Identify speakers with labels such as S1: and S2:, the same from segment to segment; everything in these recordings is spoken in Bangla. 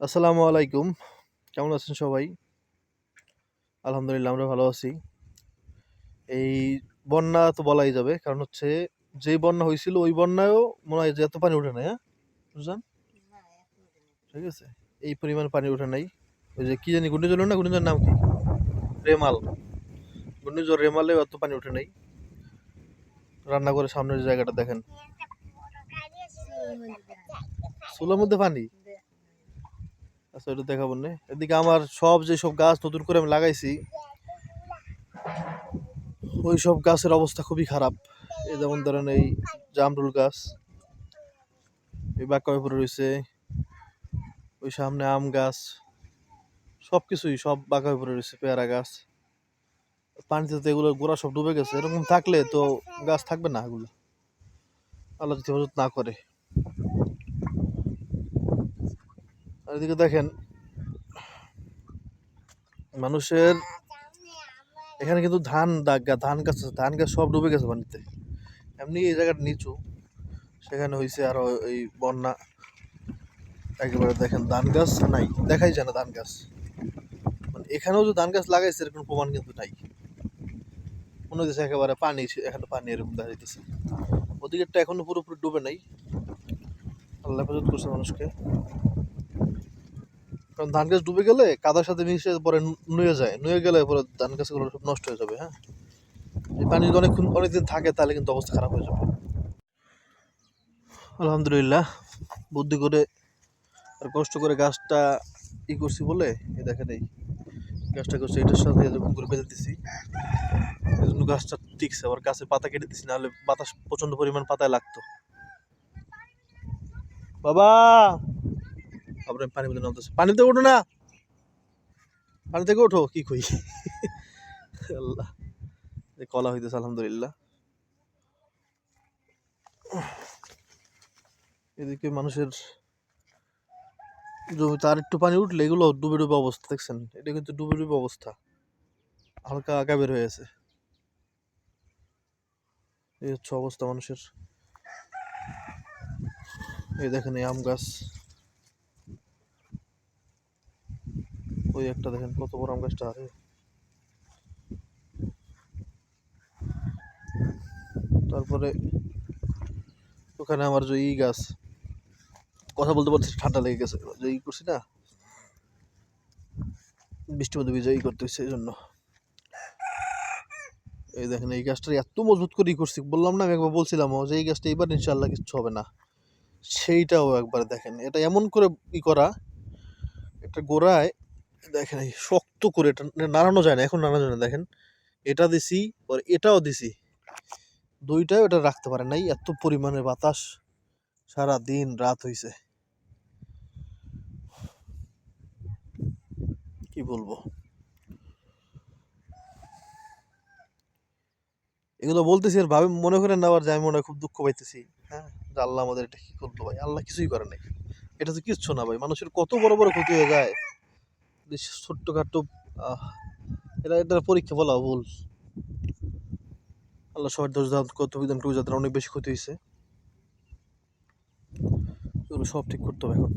S1: আসসালামু আলাইকুম। কেমন আছেন সবাই? আলহামদুলিল্লাহ, আমরা ভালো আছি। এই বন্যা তো বলাই যাবে, কারণ হচ্ছে যেই বন্যা হয়েছিল, ওই বন্যায়ও মনে হয় যে এত পানি ওঠে নাই হ্যাঁ? বুঝলেন ঠিক আছে। এই পরিমাণ পানি ওঠে নাই। ওই যে কি জানি ঘূর্ণিঝড় না ঘূর্ণিঝড় নাম কি? রেমাল। ঘূর্ণিঝড় রেমালেও এত পানি ওঠে নাই। রান্না করে সামনের জায়গাটা দেখেন। চুলার মধ্যে পানি? আচ্ছা এটা দেখাবো না। এদিকে আমার সব যে সব গাছ নতুন করে আমি লাগাইছি ওই সব গাছের অবস্থা খুবই খারাপ। এই যেমন ধরেন এই জামরুল গাছ, এই বাঁকা হয়ে পড়ে রয়েছে, ওই সামনে আম গাছ সব কিছুই সব বাঁকা পড়ে রয়েছে, পেয়ারা গাছ। পানিতে তো এগুলো গোড়া সব ডুবে গেছে, এরকম থাকলে তো গাছ থাকবে না এগুলো। আল্লাহ হেফাজত না করে আর এদিকে দেখেন, মানুষের এখানে কিন্তু ধান দাগ ধান গাছ ধান গাছ সব ডুবে গেছে পানিতে। এমনি এই জায়গাটা নিচু, সেখানে হয়েছে আরও এই বন্যা। একেবারে দেখেন, ধান গাছ নাই, দেখাই যায় না ধান গাছ। মানে এখানেও যে ধান গাছ লাগাইছে, এরকম প্রমাণ কিন্তু নাই। মনে হচ্ছে একেবারে পানি, এখানে পানি এরকম দেখা যাইতেছে ওদিকেরটা এখনও পুরোপুরি ডুবে নাই। আল্লাহ হেফাজত করছে মানুষকে। কারণ ধান গাছ ডুবে গেলে কাদার সাথে মিশে পরে নুয়ে যায়। নুয়ে গেলে পরে ধান গাছগুলো সব নষ্ট হয়ে যাবে হ্যাঁ? পানি যদি অনেকক্ষণ, অনেকদিন থাকে, তাহলে কিন্তু অবস্থা খারাপ হয়ে যাবে। আলহামদুলিল্লাহ, বুদ্ধি করে আর কষ্ট করে গাছটা ই করছি বলে, এই দেখেন এই গাছটা করছি, এটার সাথে এরকম করে বেঁধে দিছি। এই জন্য গাছটা টিকছে, আবার গাছের পাতা কেটে দিছি, নাহলে বাতাস প্রচণ্ড পরিমাণ পাতায় লাগতো। বাবা! তারপরে পানি মধ্যে নামতেছে পানি থেকে ওঠো না। পানি থেকে ওঠো, কি কই আল্লাহ। কলা হইতেছে, আলহামদুলিল্লাহ। এদিকে মানুষের জমিতে আর একটু পানি উঠলে এগুলো ডুবে ডুবে অবস্থা, দেখছেন? এটা কিন্তু ডুবে ডুবে অবস্থা। হালকা আগা বের হয়ে আছে এই হচ্ছে অবস্থা মানুষের। এই দেখেন এই আম গাছ। ওই একটা দেখেন কত বড় আম গাছটা, আরে। তারপরে ওখানে আমার যে ই গাছ, কথা বলতে বলতে ঠান্ডা লেগে গেছে, যে ই করছি না, বৃষ্টির মধ্যে ই করতে হচ্ছে এই জন্য। এই দেখেন, এই গাছটা এত মজবুত করে ই করছি, বললাম না আমি একবার বলছিলাম, যে এই গাছটা এবার ইনশাল্লাহ কিছু হবে না। সেইটাও একবার দেখেন, এটা এমন করে ই করা, একটা গোড়ায় দেখেন শক্ত করে এটা নাড়ানো যায় না, এখন নাড়ানো যায় না, দেখেন। এটা দিছি, পরে এটাও দিছি। দুইটাও এটা রাখতে পারে নাই, এত পরিমাণে বাতাস। সারা দিন রাত হইছে। কি বলব? এগুলো বলতেছি আর ভাবে মনে করেন না আবার যে আমি মনে খুব দুঃখ পাইতেছি। হ্যাঁ আল্লাহ আমাদের এটা কি করল ভাই? আল্লাহ কিছুই করে নাই। এটা তো কিচ্ছু না ভাই, মানুষের কত বড় বড় ক্ষতি হয়ে যায়। যে ছোট্টখাটো এটা এটার পরীক্ষা বলা ভুল। আল্লাহ সবার দোষ দান কত বিধান টু যাদের অনেক বেশি ক্ষতি হয়েছে। এগুলো সব ঠিক করতে হবে এখন।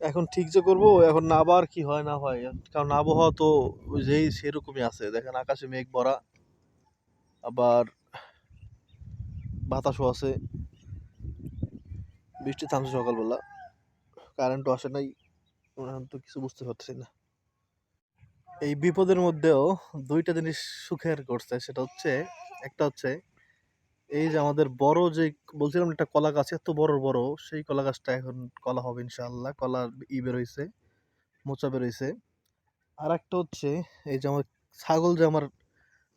S1: এখন ঠিক যে করব, এখন না আবার কি হয়, না হয়। কারণ আবহাওয়া তো যেই সেরকমই আছে। দেখেন আকাশে মেঘ ভরা, আবার বাতাসও আছে। বৃষ্টি থামছে সকালবেলা। কারেন্টও আসে নাই। তো কিছু বুঝতে পারছি না। এই বিপদের মধ্যেও দুইটা জিনিস সুখের করছে সেটা হচ্ছে, একটা হচ্ছে, এই যে আমাদের বড় যে বলছিলাম একটা কলা গাছ, এত বড় বড়, সেই কলা গাছটা এখন কলা হবে ইনশাল্লাহ কলা ই বের হইছে মোচা বের হইছে আর একটা হচ্ছে, এই যে আমার ছাগল যে আমার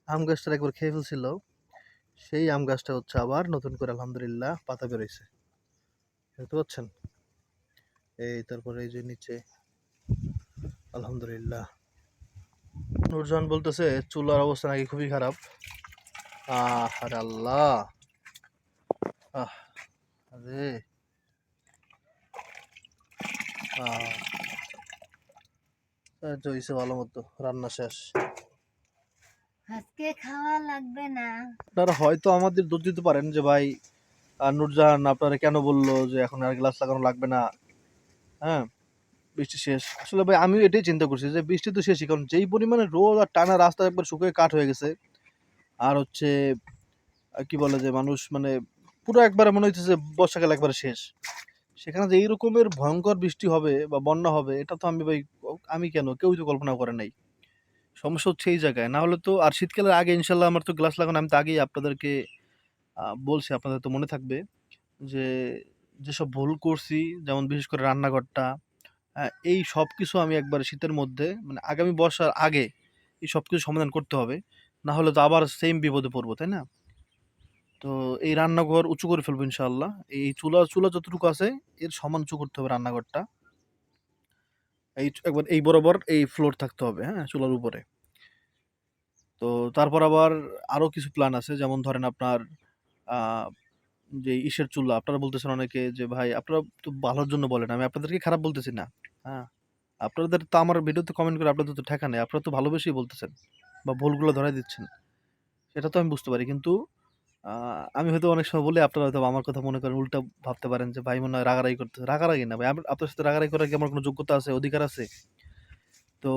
S1: আম গাছটা একবার খেয়ে ফেলছিল, সেই আম গাছটা হচ্ছে আবার নতুন করে আলহামদুলিল্লাহ পাতা বের হইছে দেখতে পাচ্ছেন এই তারপরে এই যে নিচে আলহামদুলিল্লাহ। নুরজান বলতেছে চুলার অবস্থা নাকি খুবই খারাপ। আহ আল্লাহ। আহ আরে। ভালো মতো রান্না শেষ।
S2: আজকে খাওয়া লাগবে না।
S1: আপনারা হয়তো আমাদের দোষ দিতে পারেন যে ভাই নূরজাহান আপনারা কেন বলল যে এখন আর গ্লাস লাগানো লাগবে না? হ্যাঁ বৃষ্টি শেষ। আসলে ভাই, আমিও এটাই চিন্তা করছি যে বৃষ্টি তো শেষই, কারণ যেই পরিমাণে রোদ আর টানা রাস্তা একবার শুকিয়ে কাঠ হয়ে গেছে, আর হচ্ছে কি বলে যে মানুষ মানে পুরো একবারে মনে হচ্ছে যে বর্ষাকাল একবারে শেষ। সেখানে যে এই রকমের ভয়ঙ্কর বৃষ্টি হবে বা বন্যা হবে, এটা তো আমি ভাই, আমি কেন? কেউই তো কল্পনা করে নাই। সমস্যা হচ্ছে এই জায়গায়। না হলে তো, আর শীতকালের আগে ইনশাল্লাহ আমার তো গ্লাস লাগানো, আমি তো আগেই আপনাদেরকে বলছি, আপনাদের তো মনে থাকবে যে যেসব ভুল করছি, যেমন বিশেষ করে রান্নাঘরটা এই সব কিছু আমি একবার শীতের মধ্যে মানে আগামী বর্ষার আগে এই সব কিছু সমাধান করতে হবে। না হলে তো আবার সেম বিপদে পড়ব, তাই না? তো এই রান্নাঘর উঁচু করে ফেলব ইনশাল্লাহ এই চুলা চুলা যতটুকু আছে, এর সমান উঁচু করতে হবে রান্নাঘরটা। এই একবার এই বরাবর এই ফ্লোর থাকতে হবে হ্যাঁ চুলার উপরে। তো তারপর আবার আরও কিছু প্ল্যান আছে, যেমন ধরেন আপনার যে ইসের চুল্লা, আপনারা বলতেছেন অনেকে যে, ভাই আপনারা তো ভালোর জন্য বলেন, আমি আপনাদেরকে খারাপ বলতেছি না। হ্যাঁ আপনাদের তো আমার ভিডিওতে কমেন্ট করে আপনাদের তো ঠেকা নেই, আপনারা তো ভালোবেসেই বলতেছেন বা ভুলগুলো ধরাই দিচ্ছেন। সেটা তো আমি বুঝতে পারি, কিন্তু আমি হয়তো অনেক সময় বলি, আপনারা হয়তো আমার কথা মনে করেন, উল্টা ভাবতে পারেন যে, ভাই, মনে হয় রাগারাগি করতেছে। রাগারাগি না, ভাই আপনার সাথে রাগারাগি করার কি আমার কোনো যোগ্যতা আছে, অধিকার আছে? তো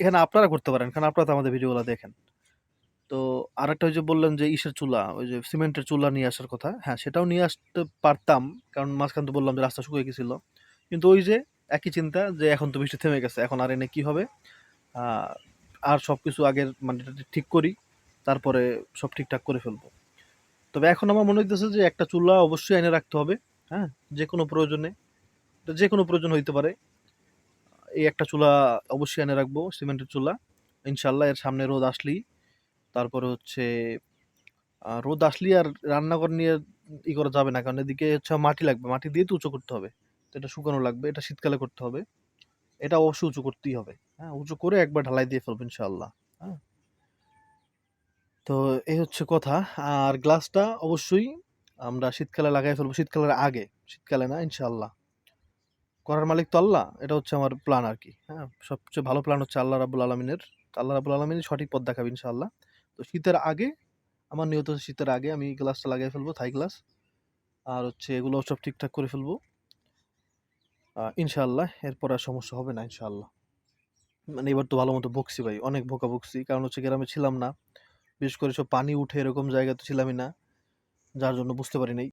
S1: এখানে আপনারা করতে পারেন, কারণ আপনারা তো আমাদের ভিডিওগুলো দেখেন। তো আরেকটা ওই যে বললাম যে ইসের চুলা, ওই যে সিমেন্টের চুলা নিয়ে আসার কথা হ্যাঁ সেটাও নিয়ে আসতে পারতাম। কারণ মাঝখান তো বললাম যে রাস্তা শুকিয়ে গেছিল। কিন্তু ওই যে একই চিন্তা যে এখন তো বৃষ্টি থেমে গেছে, এখন আর এনে কী হবে? আর সব কিছু আগের মানে ঠিক করি, তারপরে সব ঠিকঠাক করে ফেলব। তবে এখন আমার মনে হইতেছে যে একটা চুলা অবশ্যই এনে রাখতে হবে হ্যাঁ যে কোনো প্রয়োজনে। যে কোনো প্রয়োজন হইতে পারে। এই একটা চুলা অবশ্যই এনে রাখব, সিমেন্টের চুলা। ইনশাল্লাহ এর সামনে রোদ আসলেই তারপরে হচ্ছে রোদ আসলেই আর রান্নাঘর নিয়ে ই করা যাবে না। কারণ এদিকে হচ্ছে মাটি লাগবে, মাটি দিয়ে তো উঁচু করতে হবে। তো এটা শুকানো লাগবে, এটা শীতকালে করতে হবে। এটা অবশ্যই উঁচু করতেই হবে। হ্যাঁ উঁচু করে একবার ঢালাই দিয়ে ফেলব ইনশাল্লাহ হ্যাঁ। তো এই হচ্ছে কথা। আর গ্লাসটা অবশ্যই আমরা শীতকালে লাগাই ফেলব, শীতকালের আগে। শীতকালে না ইনশাল্লাহ করার মালিক তো আল্লাহ, এটা হচ্ছে আমার প্ল্যান আর কি। হ্যাঁ সবচেয়ে ভালো প্ল্যান হচ্ছে আল্লাহ রাবুল আলমিনের। আল্লাহ রাবুল আলমিনের সঠিক পথ দেখাবে ইনশাল্লাহ তো শীতের আগে, আমার নিয়ত হচ্ছে শীতের আগে আমি গ্লাসটা লাগিয়ে ফেলব থাই গ্লাস আর হচ্ছে এগুলো সব ঠিকঠাক করে ফেলব। ইনশাআল্লাহ, এরপর আর সমস্যা হবে না, ইনশাআল্লাহ। মানে এবার তো ভালো মতো বকছি ভাই, অনেক বোকা বকছি কারণ হচ্ছে গ্রামে ছিলাম না। বিশেষ করে সব পানি উঠে এরকম জায়গা তো ছিলামই না, যার জন্য বুঝতে পারি নাই।